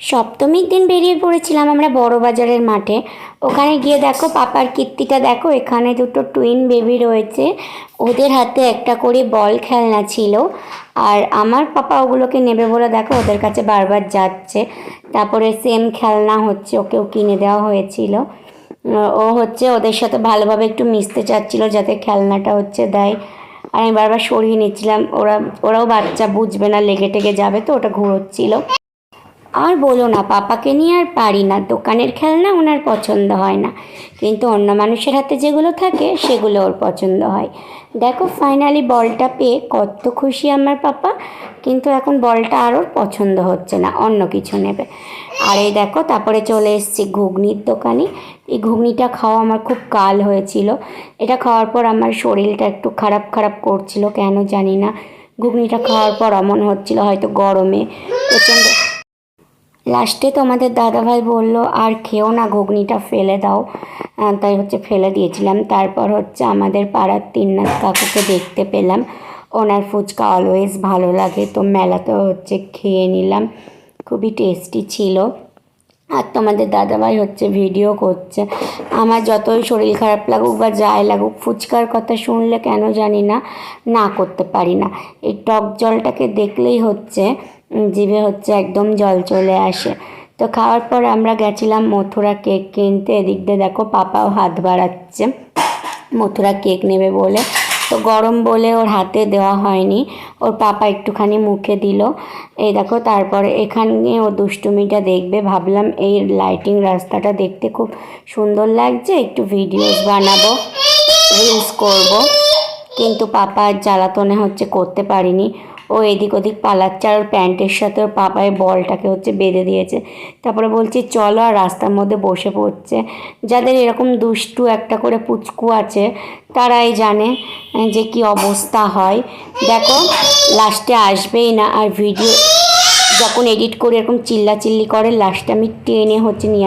সপ্তমীর দিন বেরিয়ে পড়েছিলাম আমরা বড় বাজারের মাঠে। ওখানে গিয়ে দেখো পাপার কীর্তিটা দেখো, এখানে দুটো টুইন বেবি রয়েছে। ওদের হাতে একটা করে বল খেলনা ছিল। আর আমার পাপা ওগুলোকে নেবে বলে দেখো ওদের কাছে বারবার যাচ্ছে। তারপরে সেম খেলনা হচ্ছে, ওকেও কিনে দেওয়া হয়েছিল। ও হচ্ছে ওদের সাথে ভালোভাবে একটু মিশতে চাচ্ছিল যাতে খেলনাটা হচ্ছে দেয়। আর আমি বারবার সরিয়ে নিচ্ছিলাম, ওরা, ওরাও বাচ্চা বুঝবে না, লেগে টেগে যাবে তো, ওটা ঘুরোচ্ছিল। আর বলো না, পাপাকে নিয়ে আর পারি না। দোকানের খেলনা ওনার পছন্দ হয় না। কিন্তু অন্য মানুষের হাতে যেগুলো থাকে, সেগুলো ওর পছন্দ হয়। দেখো ফাইনালি বলটা পেয়ে কত খুশি আমার পাপা। কিন্তু এখন বলটা আর ওর পছন্দ হচ্ছে না, অন্য কিছু নেবে। আর এই দেখো, তারপরে চলে এসেছি ঘুগনির দোকানে। এই ঘুগনিটা খাওয়া আমার খুব কাল হয়েছিল। এটা খাওয়ার পর আমার শরীরটা একটু খারাপ খারাপ করছিল, কেন জানি না। ঘুগনিটা খাওয়ার পর অমন হচ্ছিল, হয়তো গরমে। প্রচণ্ড লাস্টে তোমাদের দাদাভাই বলল, আর খেও না, ঘুগনিটা ফেলে দাও। তাই হচ্ছে ফেলে দিয়েছিলাম। তারপর হচ্ছে আমাদের পাড়ার তিননাথ কাকুকে দেখতে পেলাম। ওনার ফুচকা অলওয়েজ ভালো লাগে, তো মেলাতে হচ্ছে খেয়ে নিলাম। খুবই টেস্টি ছিল। আর তোমাদের দাদাভাই হচ্ছে ভিডিও করছে। আমার যতই শরীর খারাপ লাগুক বা যাই লাগুক, ফুচকার কথা শুনলে কেন জানি না না করতে পারি না। এই টক জলটাকে দেখলেই হচ্ছে জিভে হচ্ছে একদম জল চলে আসে। তো খাওয়ার পর আমরা গেছিলাম মথুরা কেক কিনতে। এদিক দিয়ে দেখো পাপাও হাত বাড়াচ্ছে। মথুরা কেক নেবে বলে। তো গরম বলে ওর হাতে দেওয়া হয়নি। ওর পাপা একটুখানি মুখে দিল। এই দেখো, তারপরে এখানে ও দুষ্টুমিটা দেখবে। ভাবলাম এই লাইটিং রাস্তাটা দেখতে খুব সুন্দর লাগছে। একটু ভিডিওস বানাবো রিলস করব। কিন্তু পাপা জ্বালাতনে হচ্ছে করতে পারিনি। ও এদিক ওদিক পালাচ্ছে আর ওর প্যান্টের সাথে ওর পাপায় বলটাকে হচ্ছে বেঁধে দিয়েছে। তারপরে বলছি, চলো আর রাস্তার মধ্যে বসে পড়ছে। যাদের এরকম দুষ্টু একটা করে পুচকু আছে, তারাই জানে যে কি অবস্থা হয়। দেখো, লাস্টে আসবেই না। আর ভিডিও যখন এডিট করে এরকম চিল্লাচিল্লি করে, লাস্টে আমি টেনে হচ্ছে নিয়ে